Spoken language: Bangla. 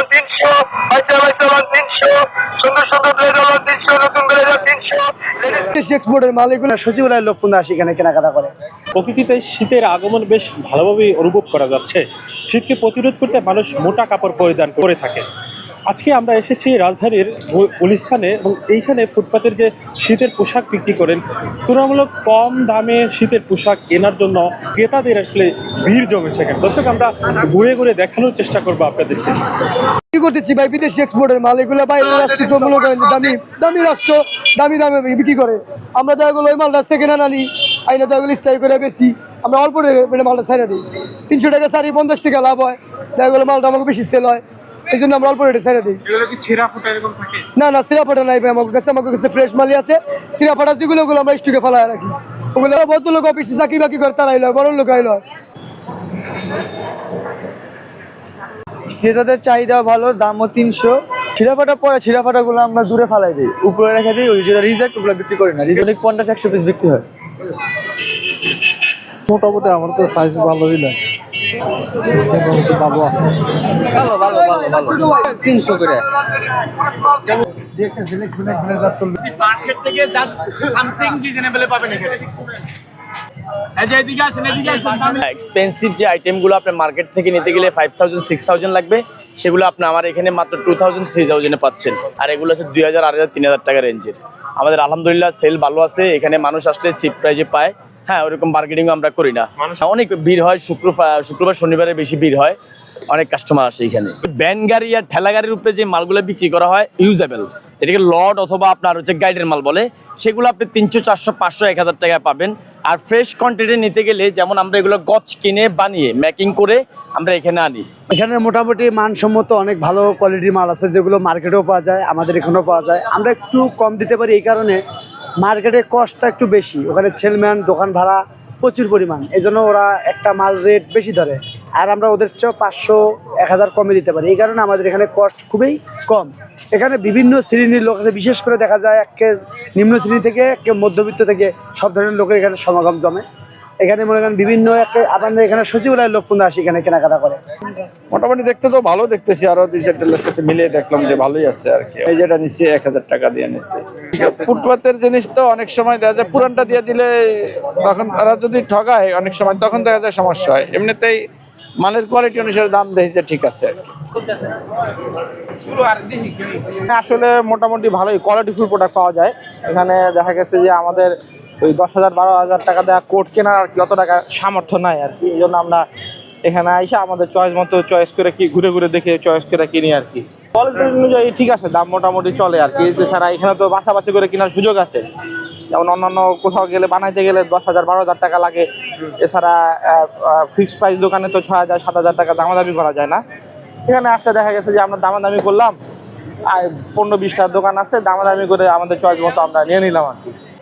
লন তিনশো বাইশ তিনশো সুন্দর সুন্দর ব্লেজার তিনশো নতুন ব্লেজার তিনশো। এক্সপোর্টের সচিবালয়ের এখানে কেনাকাটা করে। প্রকৃতিতে শীতের আগমন বেশ ভালোভাবেই অনুভব করা যাচ্ছে। শীতকে প্রতিরোধ করতে মানুষ মোটা কাপড় পরিধান করে থাকে। আজকে আমরা এসেছি রাজধানীর গুলিস্তানে এবং এইখানে ফুটপাতের যে শীতের পোশাক বিক্রি করেন তুলনামূলক কম দামে শীতের পোশাক কেনার জন্য ক্রেতাদের আসলে ভিড় জমেছে এখানে। দর্শক আমরা ঘুরে ঘুরে দেখানোর চেষ্টা করব আপনাদেরকে। কি করতেছি ভাই? বিদেশি এক্সপোর্টের মাল এগুলো বাইরের রাষ্ট্র তো মনে করেন দামি দামি রাষ্ট্র দামি দামে বিক্রি করে। আমরা দেখা গেলো ওই মালটা সেকেন্ড হ্যান্ড আনি আইনা দেখা গেলো স্থায়ী করে বেশি আমরা অল্প রেটে মালটা ছাইড়া দিই। তিনশো টাকা শাড়ি পঞ্চাশ টাকা লাভ হয়। দেখা গেলো মালটা আমাকে বেশি সেল হয়। এই জন্য আমরা অল্প রেটে ছাইড়া দিই। না না সিরা ফাটা নাই ভাই আমার কাছে আমার কাছে ফ্রেশ মালই আছে। সিরা ফাটা যেগুলো ওগুলো আমরা স্টকে ফেলা রাখি। ওগুলো ভদ্রলোক অফিসে চাকরি বাকি করে তারাই লয় বড় লোক লয়। ক্রেতাদের চাহিদা ভালো দামও তিনশো। ছিঁড়াফাটা পরে ছিঁড়াফাটাগুলো আমরা দূরে ফালাই দিই উপরে রেখে দিই ওই যেটা রিজেক্ট ওগুলো বিক্রি করি না। রিজেক্ট পঞ্চাশ একশো পিস বিক্রি হয়। মোটামুটি আমার তো সাইজ ভালোই লাগে ভালো ভালো ভালো। ভালো তিনশো করে। মার্কেট থেকে জাস্ট সামথিং রিজনেবল পাবেন এখানে। এই যে এদিকে আসেন এদিকে আসেন। এক্সপেন্সিভ যে আইটেমগুলো আপনার মার্কেট থেকে নিতে গেলে ফাইভ থাউজেন্ড সিক্স থাউজেন্ড লাগবে সেগুলো আপনি আমার এখানে মাত্র টু থাউজেন্ড থ্রি থাউজেন্ডে পাচ্ছেন। আর এগুলো আছে দুই হাজার আড়াই হাজার তিন হাজার টাকা রেঞ্জের আমাদের আলহামদুলিল্লাহ সেল ভালো আছে। এখানে মানুষ আসলে চিপ প্রাইজে পায়। হ্যাঁ ওরকম বার্গেনিংও আমরা করি না। অনেক ভিড় হয় শুক্রবার শুক্রবার শনিবারে বেশি ভিড় হয় অনেক কাস্টমার আসে এখানে। ব্যান গাড়ি আর ঠেলা গাড়ির উপরে যে মালগুলো বিক্রি করা হয় ইউজেবল যেটাকে লড অথবা আপনার হচ্ছে গাইডের মাল বলে সেগুলো আপনি তিনশো চারশো পাঁচশো এক হাজার টাকায় পাবেন। আর ফ্রেশ কোয়ান্টিটি নিতে গেলে যেমন আমরা এগুলো গছ কিনে বানিয়ে ম্যাকিং করে আমরা এখানে আনি। এখানে মোটামুটি মানসম্মত অনেক ভালো কোয়ালিটির মাল আছে যেগুলো মার্কেটেও পাওয়া যায় আমাদের এখানেও পাওয়া যায়। আমরা একটু কম দিতে পারি এই কারণে। মার্কেটে কস্টটা একটু বেশি। ওখানে ছেলম্যান দোকান ভাড়া প্রচুর পরিমাণ। এই জন্য ওরা একটা মাল রেট বেশি ধরে। আর আমরা ওদের চেয়েও পাঁচশো, এক হাজার কমে দিতে পারি। এই কারণে আমাদের এখানে কস্ট খুবই কম। এখানে বিভিন্ন শ্রেণির লোক আছে। বিশেষ করে দেখা যায় একে নিম্ন শ্রেণি থেকে, একে মধ্যবিত্ত থেকে সব ধরনের লোকের এখানে সমাগম জমে। এখানে মনে করেন বিভিন্ন একটা আপনাদের এখানে সচিবালয়ের লোক কিন্তু আসে এখানে কেনাকাটা করে। মোটামুটি দেখতে তো ভালো দেখতেছি আরও দুই চারটের সাথে মিলিয়ে দেখলাম যে ভালোই আছে আর কি। এই যেটা নিচ্ছি এক হাজার টাকা দিয়ে নিচ্ছি ফুটপাতের জিনিস তো অনেক সময় দেখা যায় পুরানটা দিয়ে দিলে তখন তারা যদি ঠগায় অনেক সময় তখন দেখা যায় সমস্যা হয়। এমনিতেই মালের কোয়ালিটি অনুসারে দাম দেখেছে ঠিক আছে আর কি। আসলে মোটামুটি ভালোই কোয়ালিটিফুল প্রোডাক্ট পাওয়া যায়। এখানে দেখা গেছে যে আমাদের ওই দশ হাজার, বারো হাজার টাকা দেওয়া কোট কেনার আর কি অত টাকা সামর্থ্য নাই আর কি। এই জন্য আমরা এখানে আইসা আমাদের চয়েস মতো চয়েস করে কি ঘুরে ঘুরে দেখে চয়েস করে কিনি আর কি। কোয়ালিটি অনুযায়ী ঠিক আছে, দাম মোটামুটি চলে আর কি। এছাড়া এখানে তো বাছাবাছি করে কেনার সুযোগ আছে। যেমন অন্যান্য কোথাও গেলে বানাইতে গেলে দশ হাজার, বারো হাজার টাকা লাগে। এছাড়া ফিক্সড প্রাইস দোকানে তো ছয় হাজার, সাত হাজার টাকা দামাদামি করা যায় না। এখানে আসতে দেখা গেছে যে আমরা দামাদামি করলাম। আর পনেরো বিশটা দোকান আছে, দামাদামি করে আমাদের চয়েস মতো আমরা নিয়ে নিলাম আর কি।